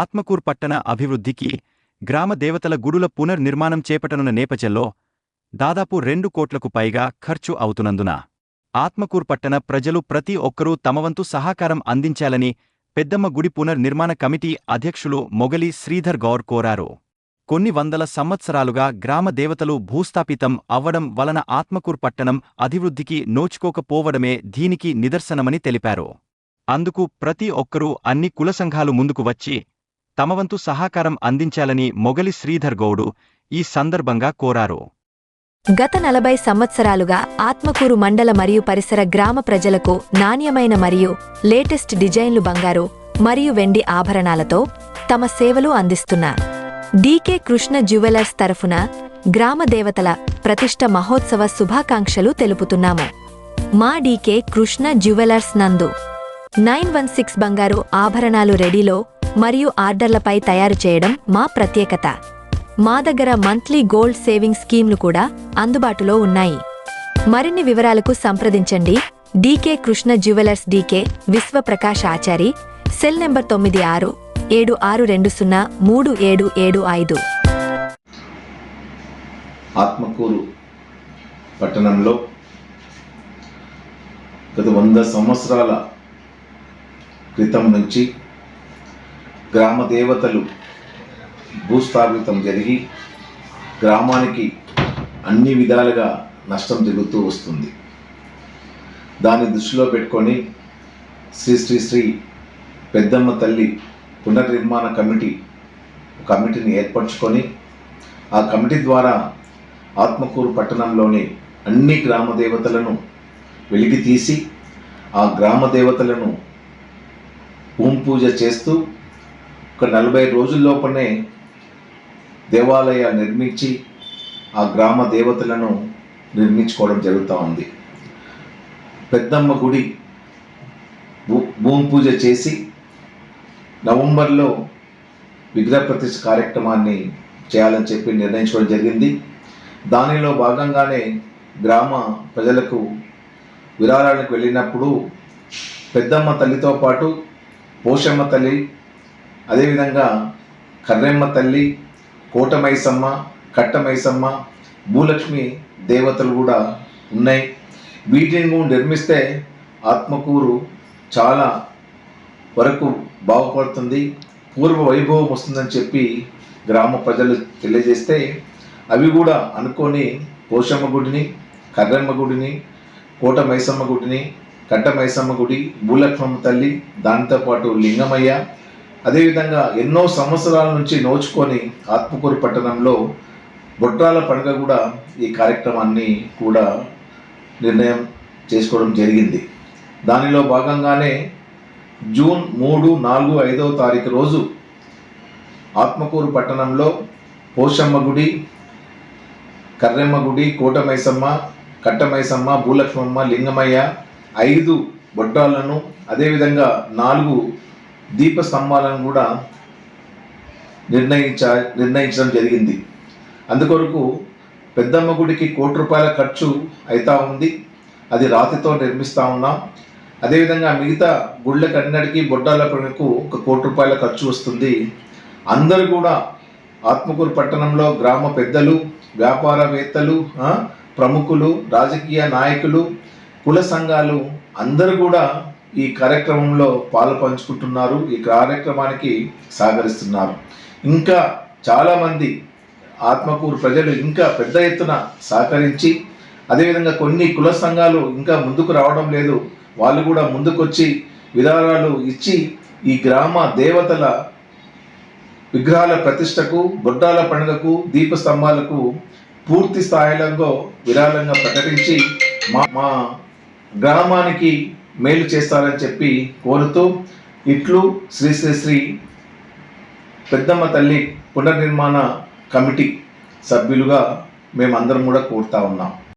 ఆత్మకూర్ పట్టణ అభివృద్ధికి గ్రామ దేవతల గుడుల పునర్నిర్మాణం చేపట్టనున్న నేపథ్యంలో దాదాపు రెండు కోట్లకు పైగా ఖర్చు అవుతున్నందున ఆత్మకూర్ పట్టణ ప్రజలు ప్రతి ఒక్కరూ తమవంతు సహకారం అందించాలని పెద్దమ్మ గుడి పునర్నిర్మాణ కమిటీ అధ్యక్షులు మొగలి శ్రీధర్ గౌర్ కోరారు. కొన్ని వందల సంవత్సరాలుగా గ్రామ దేవతలు భూస్థాపితం అవ్వడం వలన ఆత్మకూర్ పట్టణం అభివృద్ధికి నోచుకోకపోవడమే దీనికి నిదర్శనమని తెలిపారు. అందుకు ప్రతి ఒక్కరూ అన్ని కుల సంఘాలు ముందుకు వచ్చి తమవంతు సహకారం అందించాలని మొగలి శ్రీధర్ గౌడు ఈ సందర్భంగా కోరారు. గత నలభై సంవత్సరాలుగా ఆత్మకూరు మండల మరియు పరిసర గ్రామ ప్రజలకు నాణ్యమైన మరియు లేటెస్ట్ డిజైన్లు బంగారు మరియు వెండి ఆభరణాలతో తమ సేవలు అందిస్తున్న డీకే కృష్ణ జ్యువెలర్స్ తరఫున గ్రామ దేవతల ప్రతిష్ట మహోత్సవ శుభాకాంక్షలు తెలుపుతున్నాము. మా డీకే కృష్ణ జ్యువెలర్స్ నందు నైన్ వన్ సిక్స్ బంగారు ఆభరణాలు రెడీలో మరియు ఆర్డర్లపై తయారు చేయడం మా ప్రత్యేకత. మా దగ్గర మంత్లీ గోల్డ్ సేవింగ్ స్కీమ్లు కూడా అందుబాటులో ఉన్నాయి. మరిన్ని వివరాలకు సంప్రదించండి. DK Krishna jewellers DK Vishwaprakash Achari cell number తొమ్మిది ఆరు ఏడు ఆరు రెండు సున్నా మూడు ఏడు ఏడు ఐదు. ఆత్మకూరు పట్టణంలో గత వంద సంవత్సరాల క్రితం నుంచి గ్రామ దేవతలు భూస్థాపితం జరిగి గ్రామానికి అన్ని విధాలుగా నష్టం జరుగుతూ వస్తుంది. దాన్ని దృష్టిలో పెట్టుకొని శ్రీ శ్రీ శ్రీ పెద్దమ్మ తల్లి పునర్నిర్మాణ కమిటీ కమిటీని ఏర్పరచుకొని ఆ కమిటీ ద్వారా ఆత్మకూరు పట్టణంలోని అన్ని గ్రామ దేవతలను వెలికి తీసి ఆ గ్రామ దేవతలను భూమి పూజ చేస్తూ ఒక నలభై రోజుల్లోపనే దేవాలయ నిర్మించి ఆ గ్రామ దేవతలను నిర్మించుకోవడం జరుగుతూ ఉంది. పెద్దమ్మ గుడి భూ భూమి పూజ చేసి నవంబర్లో విగ్రహ ప్రతిష్ఠ కార్యక్రమాన్ని చేయాలని చెప్పి నిర్ణయించుకోవడం జరిగింది. దానిలో భాగంగానే గ్రామ ప్రజలకు విరాళాలకు వెళ్ళినప్పుడు పెద్దమ్మ తల్లితో పాటు పోషమ్మ తల్లి అదేవిధంగా కర్రెమ్మ తల్లి కోటమైసమ్మ కట్టమైసమ్మ భూలక్ష్మి దేవతలు కూడా ఉన్నాయి. వీటిని నిర్మిస్తే ఆత్మకూరు చాలా వరకు బాగుపడుతుంది పూర్వ వైభవం వస్తుందని చెప్పి గ్రామ ప్రజలు తెలియజేస్తే అవి కూడా అనుకొని పోషమ్మ గుడిని కర్రమ్మ గుడిని కోట మైసమ్మ గుడిని కట్ట మైసమ్మ గుడి భూలక్ష్మమ్మ తల్లి దాంతోపాటు లింగమయ్య అదేవిధంగా ఎన్నో సంవత్సరాల నుంచి నోచుకొని ఆత్మకూరు పట్టణంలో బొట్రాల పండుగ కూడా ఈ కార్యక్రమాన్ని కూడా నిర్ణయం చేసుకోవడం జరిగింది. దానిలో భాగంగానే జూన్ మూడు నాలుగు ఐదవ తారీఖు రోజు ఆత్మకూరు పట్టణంలో పోషమ్మ గుడి కర్రెమ్మ గుడి కోటమైసమ్మ కట్టమైసమ్మ భూలక్ష్మమ్మ లింగమయ్య ఐదు బొట్టాలను అదేవిధంగా నాలుగు దీప స్తంభాలను కూడా నిర్ణయించ నిర్ణయించడం జరిగింది. అందుకొరకు పెద్దమ్మ గుడికి కోటి రూపాయల ఖర్చు అవుతా ఉంది. అది రాతితో నిర్మిస్తూ ఉన్నాం. అదేవిధంగా మిగతా గుళ్ళకన్నడికి బొడ్డాల పనులకు ఒక కోటి రూపాయల ఖర్చు వస్తుంది. అందరూ కూడా ఆత్మకూరు పట్టణంలో గ్రామ పెద్దలు వ్యాపారవేత్తలు ప్రముఖులు రాజకీయ నాయకులు కుల సంఘాలు అందరూ కూడా ఈ కార్యక్రమంలో పాలు పంచుకుంటున్నారు. ఈ కార్యక్రమానికి సహకరిస్తున్నారు. ఇంకా చాలామంది ఆత్మకూరు ప్రజలు ఇంకా పెద్ద ఎత్తున సహకరించి అదేవిధంగా కొన్ని కుల సంఘాలు ఇంకా ముందుకు రావడం లేదు. వాళ్ళు కూడా ముందుకొచ్చి విరాళాలు ఇచ్చి ఈ గ్రామ దేవతల విగ్రహాల ప్రతిష్టకు బొడ్డాల పండుగకు దీప స్తంభాలకు పూర్తి స్థాయిలో విరాళంగా ప్రకటించి మా మా గ్రామానికి మేలు చేస్తారని చెప్పి కోరుతూ ఇట్లు శ్రీ శ్రీ శ్రీ పెద్దమ్మ తల్లి పునర్నిర్మాణ కమిటీ సభ్యులుగా మేమందరం కూడా కోరుతా ఉన్నాం.